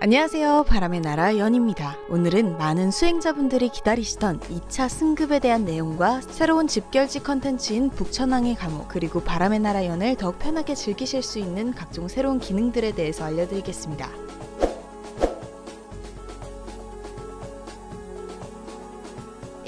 안녕하세요. 바람의 나라 연입니다. 오늘은 많은 수행자분들이 기다리시던 2차 승급에 대한 내용과 새로운 집결지 컨텐츠인 북천왕의 감옥 그리고 바람의 나라 연을 더욱 편하게 즐기실 수 있는 각종 새로운 기능들에 대해서 알려드리겠습니다.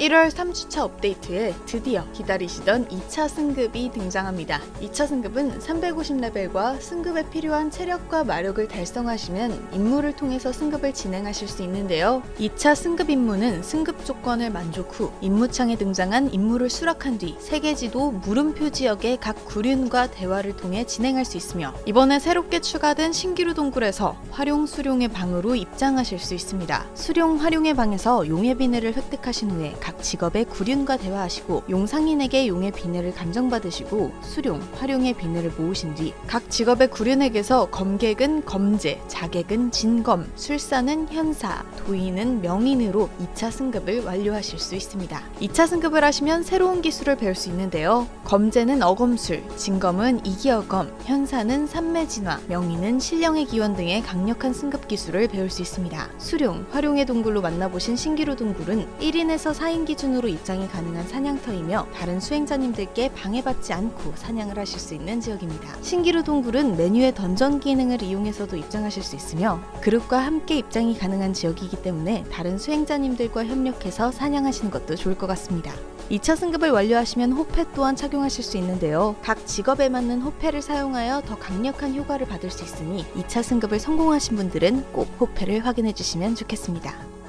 1월 3주차 업데이트에 드디어 기다리시던 2차 승급이 등장합니다. 2차 승급은 350레벨과 승급에 필요한 체력과 마력을 달성하시면 임무를 통해서 승급을 진행하실 수 있는데요. 2차 승급 임무는 승급 조건을 만족 후 임무창에 등장한 임무를 수락한 뒤 세계지도 물음표 지역의 각 구륜과 대화를 통해 진행할 수 있으며 이번에 새롭게 추가된 신기루 동굴에서 활용 수룡의 방으로 입장하실 수 있습니다. 수룡 활용의 방에서 용의 비늘을 획득하신 후에 각 직업의 구륜과 대화하시고 용상인에게 용의 비늘을 감정받으시고 수룡, 활용의 비늘을 모으신 뒤 각 직업의 구륜에게서 검객은 검제, 자객은 진검, 술사는 현사, 도인은 명인으로 2차 승급을 완료하실 수 있습니다. 2차 승급을 하시면 새로운 기술을 배울 수 있는데요. 검제는 어검술, 진검은 이기어검, 현사는 삼매진화, 명인은 신령의 기원 등의 강력한 승급 기술을 배울 수 있습니다. 수룡, 활용의 동굴로 만나보신 신기루 동굴은 1인에서 4인 기준으로 입장이 가능한 사냥터이며 다른 수행자님들께 방해받지 않고 사냥을 하실 수 있는 지역입니다. 신기루 동굴은 메뉴의 던전 기능을 이용해서도 입장하실 수 있으며 그룹과 함께 입장이 가능한 지역이기 때문에 다른 수행자님들과 협력해서 사냥하시는 것도 좋을 것 같습니다. 2차 승급을 완료하시면 호패 또한 착용하실 수 있는데요. 각 직업에 맞는 호패를 사용하여 더 강력한 효과를 받을 수 있으니 2차 승급을 성공하신 분들은 꼭 호패를 확인해 주시면 좋겠습니다.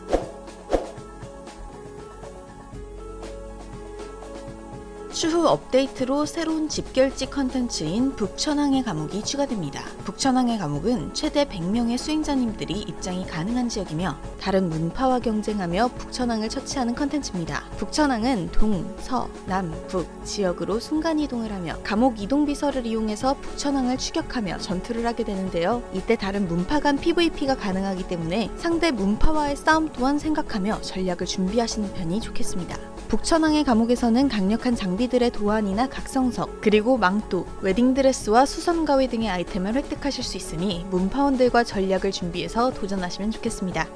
추후 업데이트로 새로운 집결지 컨텐츠인 북천왕의 감옥이 추가됩니다. 북천왕의 감옥은 최대 100명의 수행자님들이 입장이 가능한 지역이며 다른 문파와 경쟁하며 북천왕을 처치하는 컨텐츠입니다. 북천왕은 동, 서, 남, 북 지역으로 순간 이동을 하며 감옥 이동 비서를 이용해서 북천왕을 추격하며 전투를 하게 되는데요. 이때 다른 문파 간 PVP가 가능하기 때문에 상대 문파와의 싸움 또한 생각하며 전략을 준비하시는 편이 좋겠습니다. 북천왕의 감옥에서는 강력한 장비들의 도안이나 각성석, 그리고 망토, 웨딩드레스와 수선가위 등의 아이템을 획득하실 수 있으니 문파원들과 전략을 준비해서 도전하시면 좋겠습니다.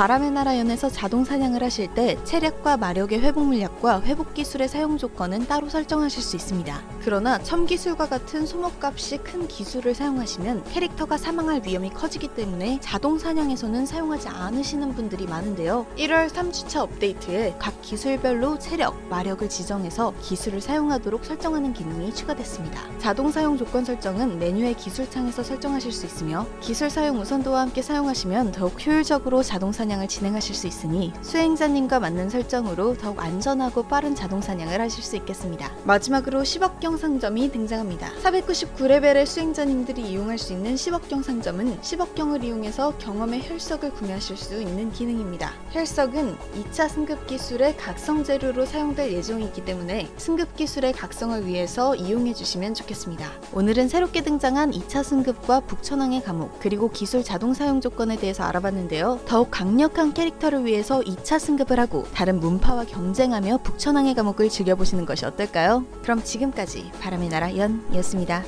바람의 나라 연에서 자동 사냥을 하실 때 체력과 마력의 회복 물약과 회복 기술의 사용 조건은 따로 설정하실 수 있습니다. 그러나 첨 기술과 같은 소모값이 큰 기술을 사용하시면 캐릭터가 사망할 위험이 커지기 때문에 자동 사냥에서는 사용하지 않으시는 분들이 많은데요. 1월 3주차 업데이트에 각 기술별로 체력, 마력을 지정해서 기술을 사용하도록 설정하는 기능이 추가됐습니다. 자동 사용 조건 설정은 메뉴의 기술창에서 설정하실 수 있으며 기술 사용 우선도와 함께 사용하시면 더욱 효율적으로 자동 사냥 을 진행하실 수 있으니 수행자님과 맞는 설정으로 더욱 안전하고 빠른 자동 사냥을 하실 수 있겠습니다. 마지막으로 10억경 상점이 등장합니다. 499레벨의 수행자님들이 이용할 수 있는 10억경 상점은 10억경을 이용해서 경험의 혈석을 구매하실 수 있는 기능입니다. 혈석은 2차 승급 기술의 각성 재료로 사용될 예정이기 때문에 승급 기술의 각성을 위해서 이용해 주시면 좋겠습니다. 오늘은 새롭게 등장한 2차 승급과 북천왕의 감옥 그리고 기술 자동 사용 조건에 대해서 알아봤는데요. 더욱 강력한 캐릭터를 위해서 2차 승급을 하고 다른 문파와 경쟁하며 북천왕의 감옥을 즐겨보시는 것이 어떨까요? 그럼 지금까지 바람의 나라 연이었습니다.